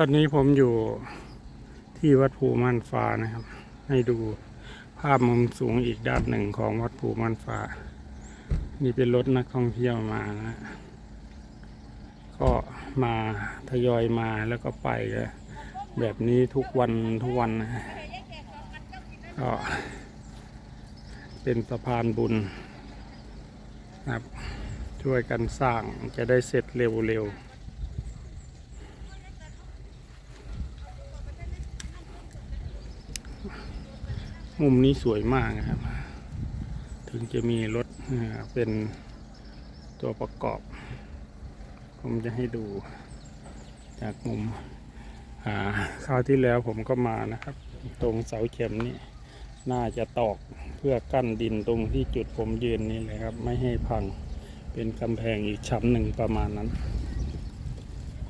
ตอนนี้ผมอยู่ที่วัดภูม่านฟ้านะครับ ให้ดูภาพมุมสูงอีกด้านหนึ่งของวัดภูม่านฟ้า นี่เป็นรถนักท่องเที่ยวมานะก็มาทยอยมาแล้วก็ไปแบบนี้ทุกวันทุกวันนะก็เป็นสะพานบุญนะครับช่วยกันสร้างจะได้เสร็จเร็วๆ มุมนี้สวยมากนะครับ ถึงจะมีรถเป็นตัวประกอบ ผมจะให้ดูจากมุมอ่าคราวที่แล้วผมก็มานะครับ ตรงเสาเข็มนี่น่าจะตอกเพื่อกั้นดินตรงที่จุดผมยืนนี่เลยครับ ไม่ให้พังเป็นกำแพงอีกชั้นหนึ่งประมาณนั้น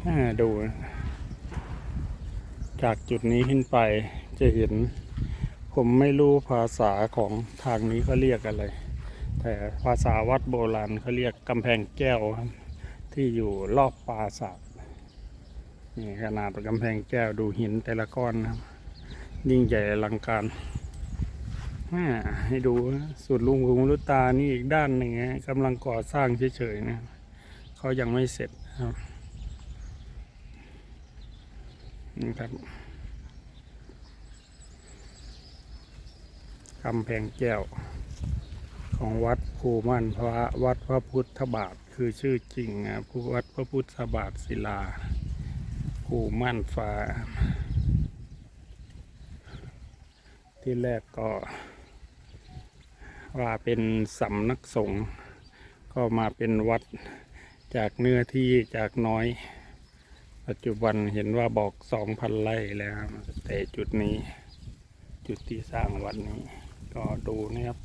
อ่าดู จากจุดนี้ขึ้นไปจะเห็น ผมไม่รู้ภาษาของทางนี้เขาเรียกอะไร แต่ภาษาวัดโบราณเขาเรียกกำแพงแก้วครับที่อยู่รอบปราสาทนี่ขนาดกำแพงแก้วดูหินแต่ละก้อนนะครับยิ่งใหญ่อลังการให้ดูสุดลุงหูลุตานี่อีกด้านหนึ่งกำลังก่อสร้างเฉยๆนะเขายังไม่เสร็จครับนี่ครับ กำแพงแก้ว ของวัดภูมั่นพระวัดพระพุทธบาทคือชื่อจริงนะผู้วัดพระพุทธบาทศิลาภูมั่นฟ้า ที่แรกก็ ว่าเป็นสำนักสงฆ์ก็มาเป็นวัดจากเนื้อที่จากน้อย ปัจจุบันเห็นว่าบอกสองพันไร่แล้วแต่จุดนี้ จุดที่สร้างวัดนี้ ก็ดูนะครับ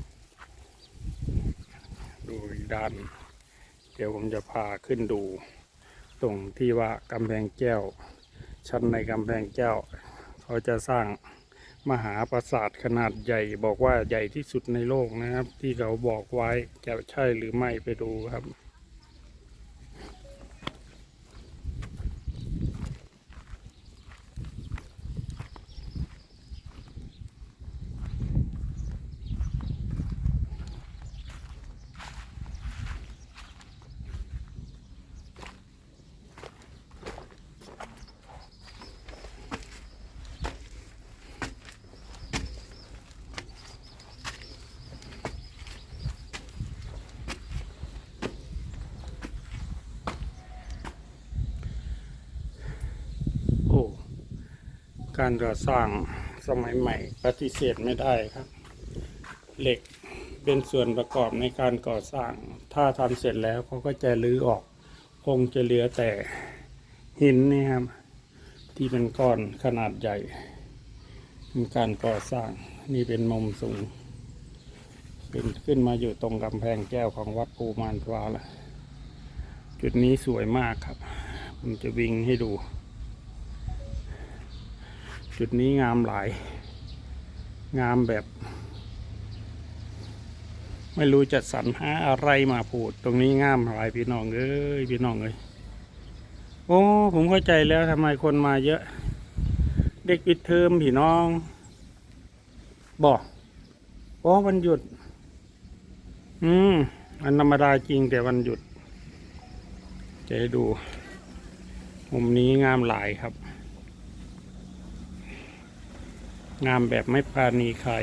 ดูอีกด้าน เดี๋ยวผมจะพาขึ้นดู ตรงที่ว่ากำแพงแก้ว ชั้นในกำแพงแก้ว เขาจะสร้างมหาปราสาทขนาดใหญ่ บอกว่าใหญ่ที่สุดในโลกนะครับ ที่เขาบอกไว้จะใช่หรือไม่ไปดูครับ โอ้ การก่อสร้างสมัยใหม่ปฏิเสธไม่ได้ครับ เหล็กเป็นส่วนประกอบในการก่อสร้าง ถ้าทำเสร็จแล้วเขาก็จะรื้อออก คงจะเหลือแต่หินนี่ครับ ที่เป็นก้อนขนาดใหญ่เป็นการก่อสร้างนี่เป็นมุมสูงขึ้นขึ้นมาอยู่ตรงกำแพงแก้วของวัดภูมานฟ้าล้วจุดนี้สวยมากครับ ผมจะวิ่งให้ดู จุดนี้งามหลาย งามแบบ ไม่รู้จะสรรหาอะไรมาพูด ตรงนี้งามหลายพี่น้องเอ้ยพี่น้องเอ้ยโอ้ผมเข้าใจแล้วทำไมคนมาเยอะ เด็กปิดเทอมพี่น้องบอกโอ้วันหยุด อืมวันธรรมดาจริงแต่วันหยุดจะดูมุมนี้งามหลายครับ งามแบบไม่ปราณีใคร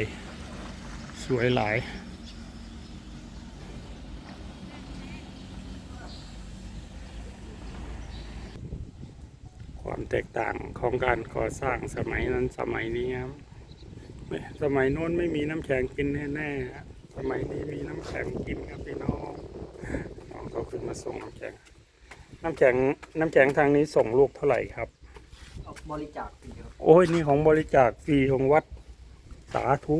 สวยหลาย ความแตกต่างของการก่อสร้างสมัยนั้นสมัยนี้ครับสมัยโน้นไม่มีน้ำแข็งกินแน่ๆครับสมัยนี้มีน้ำแข็งกินครับพี่น้องน้องเขาขึ้นมาส่งน้ำแข็ง น้ำแข็งน้ำแข็งทางนี้ส่งลูกเท่าไหร่ครับ บริจาคฟรีครับโอ้ยนี่ของบริจาคฟรีของวัดสาธุ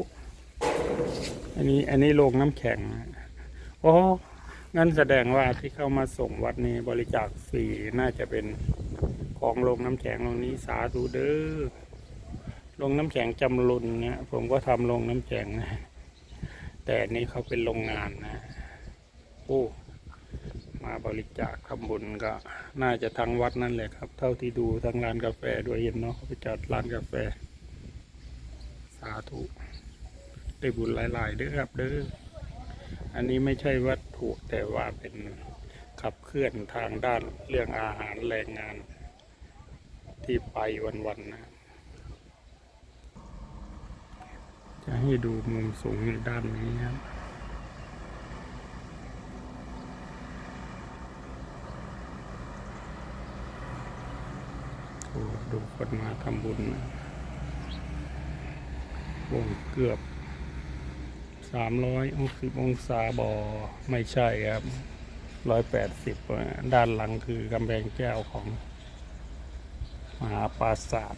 อันนี้อันนี้โรงน้ำแข็งนะโอ้งั้นแสดงว่าที่เข้ามาส่งวัดนี้บริจาคฟรีน่าจะเป็นของโรงน้ำแข็งโรงนี้สาธุเด้อโรงน้ำแข็งจำลุนนี่ยผมก็ทำโรงน้ำแข็งนะ แต่อันนี้เขาเป็นโรงงานนะ โอ้ มาบริจาคทำบุญก็ น่าจะทั้งวัดนั่นแหละครับ เท่าที่ดูทั้งร้านกาแฟด้วยเห็นเนาะเขาไปจอดร้านกาแฟ สาธุได้บุญหลายๆเด้อครับเด้ออันนี้ไม่ใช่วัตถุแต่ว่าเป็นขับเคลื่อนทางด้านเรื่องอาหารแรงงาน ที่ไปวันๆนะจะให้ดูมุมสูงในด้านนี้ครับ โอ้ดู คนมาทำบุญวงเกือบสามร้อยหกสิบองศาบอไม่ใช่ครับร้อยแปดสิบด้านหลังคือกำแพงแก้วของ มหาปราสาท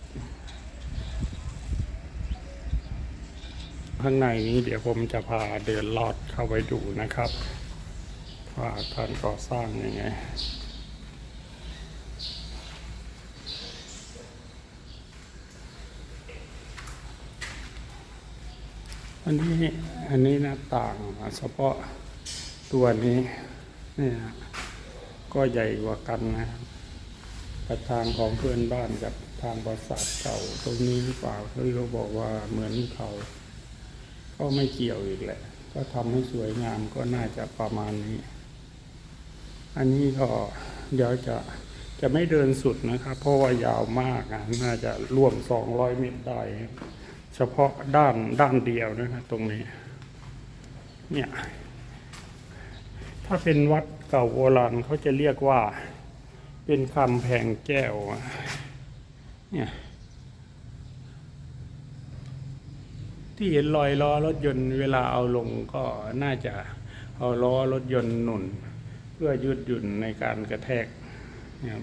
ข้างในนี้เดี๋ยวผมจะพาเดินลอดเข้าไปดูนะครับ ว่าการก่อสร้างยังไง อันนี้อันนี้หน้าต่างเฉพาะตัวนี้เนี่ยก็ใหญ่กว่ากันนะครับประทางของเพื่อนบ้านกับทางปราสาทเก่าตรงนี้หรือเปล่าที่เขาบอกว่าเหมือนเขาก็ไม่เกี่ยวอีกแหละ ก็ทำให้สวยงามก็น่าจะประมาณนี้ อันนี้ก็เดี๋ยวจะจะไม่เดินสุดนะครับ เพราะว่ายาวมากอะน่าจะร่วมสองร้อยเมตรได้ เฉพาะด้านด้านเดียวนะครับตรงนี้ เนี่ย ถ้าเป็นวัดเก่าโบราณเขาจะเรียกว่า เป็นคำแพงแก้ว เนี่ย ที่เห็นรอยล้อรถยนต์เวลาเอาลงก็น่าจะเอาล้อรถยนต์หนุน เพื่อยืดหยุ่นในการกระแทกเนี่ย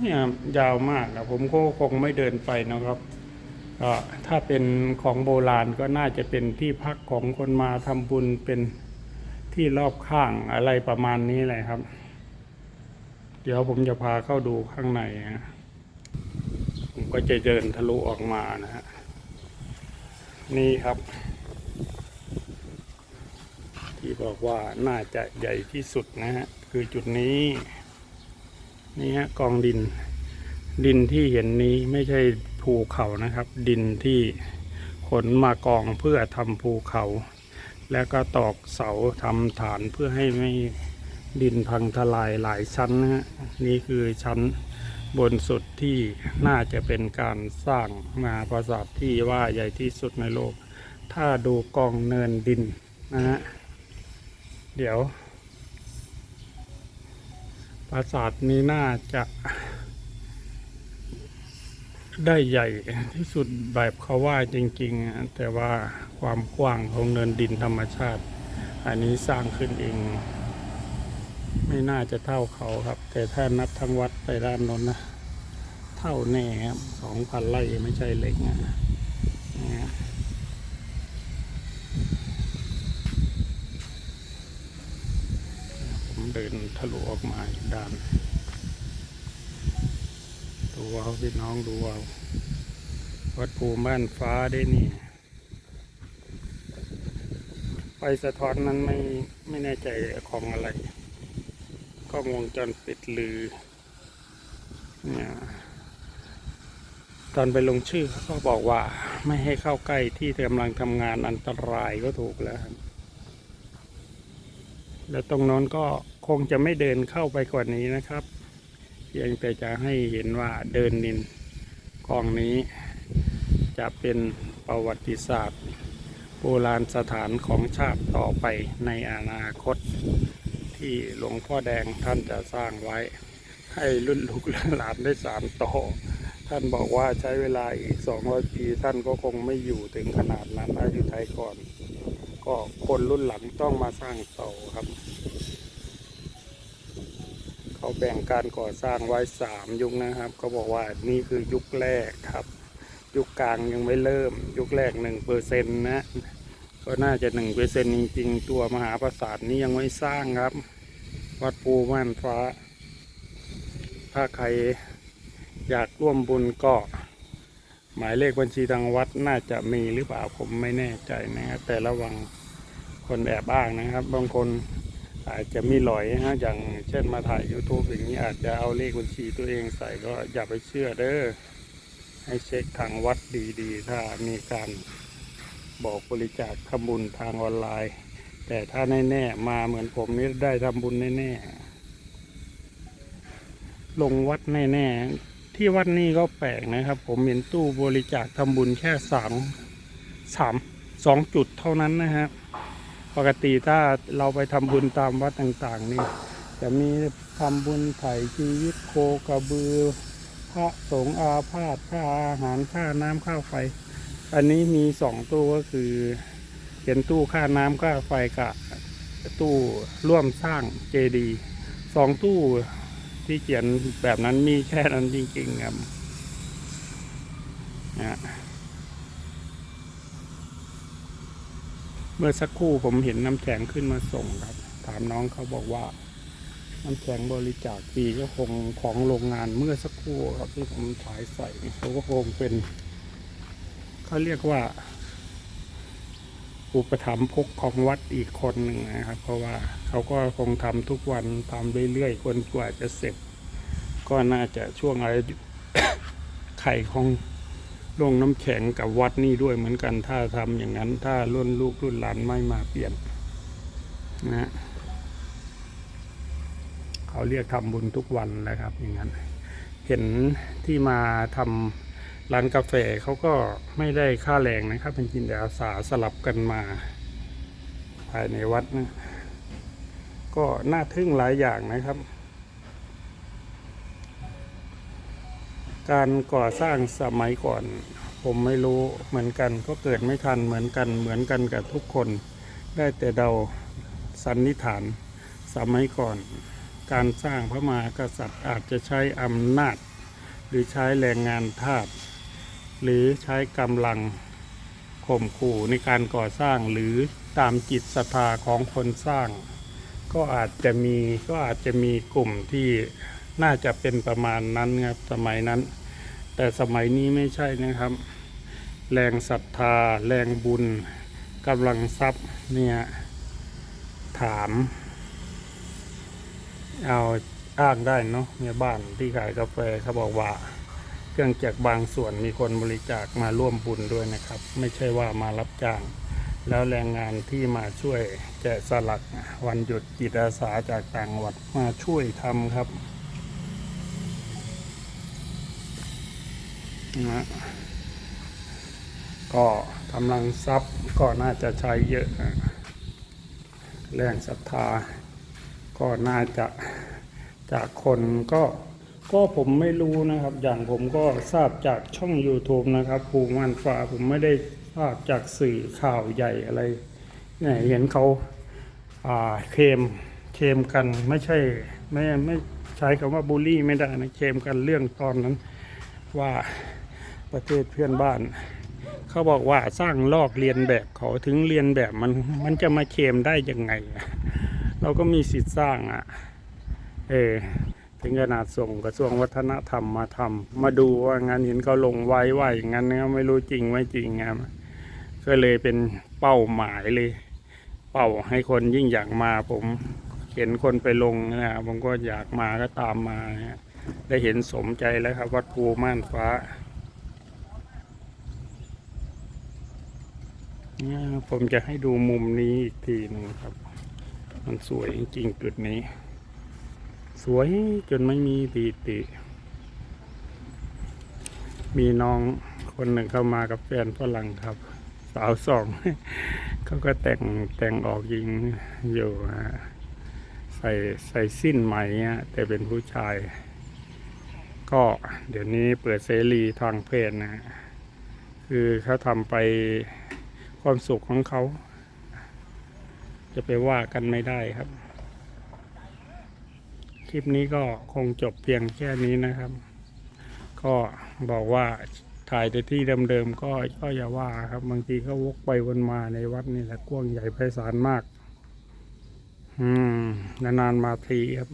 เนี่ยยาวมากนะผมก็คงไม่เดินไปนะครับ ก็ถ้าเป็นของโบราณก็น่าจะเป็นที่พักของคนมาทำบุญเป็นที่รอบข้างอะไรประมาณนี้แหละครับ เดี๋ยวผมจะพาเข้าดูข้างในนะผมก็จะเดินทะลุออกมานะฮะนี่ครับ ที่บอกว่าน่าจะใหญ่ที่สุดนะฮะคือจุดนี้นี่ฮะกองดิน ดินที่เห็นนี้ไม่ใช่ ภูเขานะครับ ดินที่ขนมากองเพื่อทำภูเขา แล้วก็ตอกเสาทำฐานเพื่อให้ไม่ดินพังทลายหลายชั้นนะฮะนี่คือชั้นบนสุดที่น่าจะเป็นการสร้างมาปราสาทที่ว่าใหญ่ที่สุดในโลก ถ้าดูกองเนินดินนะฮะเดี๋ยวปราสาทนี้น่าจะ ได้ใหญ่ที่สุดแบบเขาว่าจริงๆ แต่ว่าความกว้างของเนินดินธรรมชาติ อันนี้สร้างขึ้นเอง ไม่น่าจะเท่าเขาครับ แต่ถ้านับทั้งวัดไปด้านนนนะ เท่าแน่ครับสองพันไร่ไม่ใช่เล็กนะนะฮะผมเดินทะลุออกมาอีกด้าน ดูเอาพี่น้องดูเอาวัดภูมิบ้านฟ้าได้นี่ไฟสะท้อนนั้นไม่ไม่แน่ใจของอะไรกล้องวงจรปิดหรือเนี่ยตอนไปลงชื่อเขาก็บอกว่าไม่ให้เข้าใกล้ที่กำลังทำงานอันตรายก็ถูกแล้ว แล้วตรงโน้นก็คงจะไม่เดินเข้าไปกว่านี้นะครับ พียงแต่จะให้เห็นว่าเดินนินกองนี้จะเป็นประวัติศาสตร์โบราณสถานของชาติต่อไปในอนาคต ที่หลวงพ่อแดงท่านจะสร้างไว้ ให้รุ่นลูกหลานได้สานต่อ ท่านบอกว่าใช้เวลาอีก 200 ปีท่านก็คงไม่อยู่ถึงขนาดนั้นอายุไทยก่อน ก็คนรุ่นหลังต้องมาสร้างต่อครับ เขาแบ่งการก่อสร้างไว้สามยุคนะครับเขาบอกว่านี่คือยุคแรกครับ ยุคกลางยังไม่เริ่ม ยุคแรกหนึ่งเปอร์เซ็นต์นะก็น่าจะหนึ่งเปอร์เซ็นจริงๆ ตัวมหาปราสาทนี้ยังไม่สร้างครับ วัดภูม่านฟ้า ถ้าใครอยากร่วมบุญก็ หมายเลขบัญชีทางวัดน่าจะมีหรือเปล่าผมไม่แน่ใจนะครับแต่ระวังคนแอบอ้างนะครับ บางคน อาจจะมีหลอยฮะอย่างเช่นมาถ่าย YouTube อย่างนี้อาจจะเอาเลขบัญชีตัวเองใส่ก็อย่าไปเชื่อเด้อให้เช็คทางวัดดีๆ ถ้ามีการบอกบริจาคทำบุญทางออนไลน์ แต่ถ้าแน่ๆมาเหมือนผมนี่ได้ทำบุญแน่ๆลงวัดแน่ๆที่วัดนี้ก็แปลกนะครับ ผมเห็นตู้บริจาคทำบุญแค่สามสามสองจุดเท่านั้นนะครับ ปกติถ้าเราไปทำบุญตามวัดต่างๆนี่จะมีทำบุญไถ่ชีวิตโคกระบือ พระสงฆ์อาพาธค่าอาหารค่าน้ำค่าไฟ อันนี้มีสองตู้ก็คือเป็นตู้ค่าน้ำค่าไฟกับตู้ร่วมสร้างเจดียสองตู้ที่เขียนแบบนั้นมีแค่นั้นจริงๆครับนะ เมื่อสักครู่ผมเห็นน้ำแข็งขึ้นมาส่งครับ ถามน้องเขาบอกว่า น้ำแข็งบริจาคฟรีก็คงของโรงงานเมื่อสักครู่ครับที่ผมถ่ายใส่เขาก็คงเป็นเขาเรียกว่า อุปถัมภกของวัดอีกคนหนึ่งนะครับ เพราะว่าเขาก็คงทำทุกวันทำเรื่อยๆจนกว่าจะเสร็จ ก็น่าจะช่วงอะไรไข่ของ ลงน้ำแข็งกับวัดนี่ด้วยเหมือนกันถ้าทำอย่างนั้น ถ้ารุ่นลูกรุ่นหลานไม่มาเปลี่ยนนะฮะเขาเรียกทำบุญทุกวันแหละครับ อย่างนั้น เห็นที่มาทำร้านกาแฟเขาก็ไม่ได้ค่าแรงนะครับ เป็นจินแต่อาสาสลับกันมา ภายในวัดนะก็น่าทึ่งหลายอย่างนะครับ การก่อสร้างสมัยก่อน ผมไม่รู้เหมือนกันก็เกิดไม่ทันเหมือนกันเหมือนกันกับทุกคน ได้แต่เดาสันนิษฐาน สมัยก่อน การสร้างพระมหากษัตริย์อาจจะใช้อำนาจ หรือใช้แรงงานทาสหรือใช้กำลังข่มขู่ในการก่อสร้างหรือตามจิตศรัทธาของคนสร้าง ก็อาจจะมีก็อาจจะมีกลุ่มที่ น่าจะเป็นประมาณนั้นครับสมัยนั้น แต่สมัยนี้ไม่ใช่นะครับ แรงศรัทธา แรงบุญกำลังทรัพย์เนี่ยถามเอาอ้างได้เนาะเมียบ้านที่ขายกาแฟเขาบอกว่า เครื่องจักรบางส่วนมีคนบริจาคมาร่วมบุญด้วยนะครับ ไม่ใช่ว่ามารับจ้าง แล้วแรงงานที่มาช่วยแกะสลักวันหยุดจิตอาสาจากต่างวัดมาช่วยทำครับ นะฮะก็กำลังทรัพย์ก็น่าจะใช้เยอะแรงศรัทธา ก็น่าจะจากคนก็ก็ผมไม่รู้นะครับ อย่างผมก็ทราบจากช่อง YouTube นะครับ ภูมิมันฟ้าผมไม่ได้ทราบจากสื่อข่าวใหญ่อะไรเนี่ยเห็นเขาอ่าเคมเคมกันไม่ใช่ไม่ไม่ใช้คำว่าบูลลี่ไม่ได้นะเคมกันเรื่องตอนนั้นว่า ประเทศเพื่อนบ้าน เขาบอกว่าสร้างลอกเรียนแบบเขาถึงเรียนแบบมันมันจะมาเคมได้ยังไง เราก็มีสิทธิ์สร้างอะ เออถึงขนาดส่งกระทรวงวัฒนธรรมมาทำมาดูว่างานเห็นเขาลงไว้ว่าอย่างนั้นนะไม่รู้จริงไม่จริงครับก็เลยเป็นเป้าหมายเลย เป้าให้คนยิ่งอยากมาผมเห็นคนไปลงนะผมก็อยากมาก็ตามมา ได้เห็นสมใจแล้วครับวัดภูม่านฟ้า เนี่ยผมจะให้ดูมุมนี้อีกทีหนึ่งครับ มันสวยจริงจุดนี้ สวยจนไม่มีตีติ มีน้องคนหนึ่งเข้ามากับแฟนฝรั่งครับ สาวสองเขาก็แต่งแต่งออกยิงอยู่ฮะใส่ใส่สิ้นไหมฮะแต่เป็นผู้ชาย ก็เดี๋ยวนี้เปิดเสรีทางเพศนะ คือเขาทำไป ความสุขของเขา จะไปว่ากันไม่ได้ครับ คลิปนี้ก็คงจบเพียงแค่นี้นะครับ ก็บอกว่าถ่ายแต่ที่เดิมๆก็ก็อย่าว่าครับ บางทีก็วกไปวนมาในวัดนี่แหละกว้างใหญ่ไพศาลมาก อืมนานๆมาทีครับ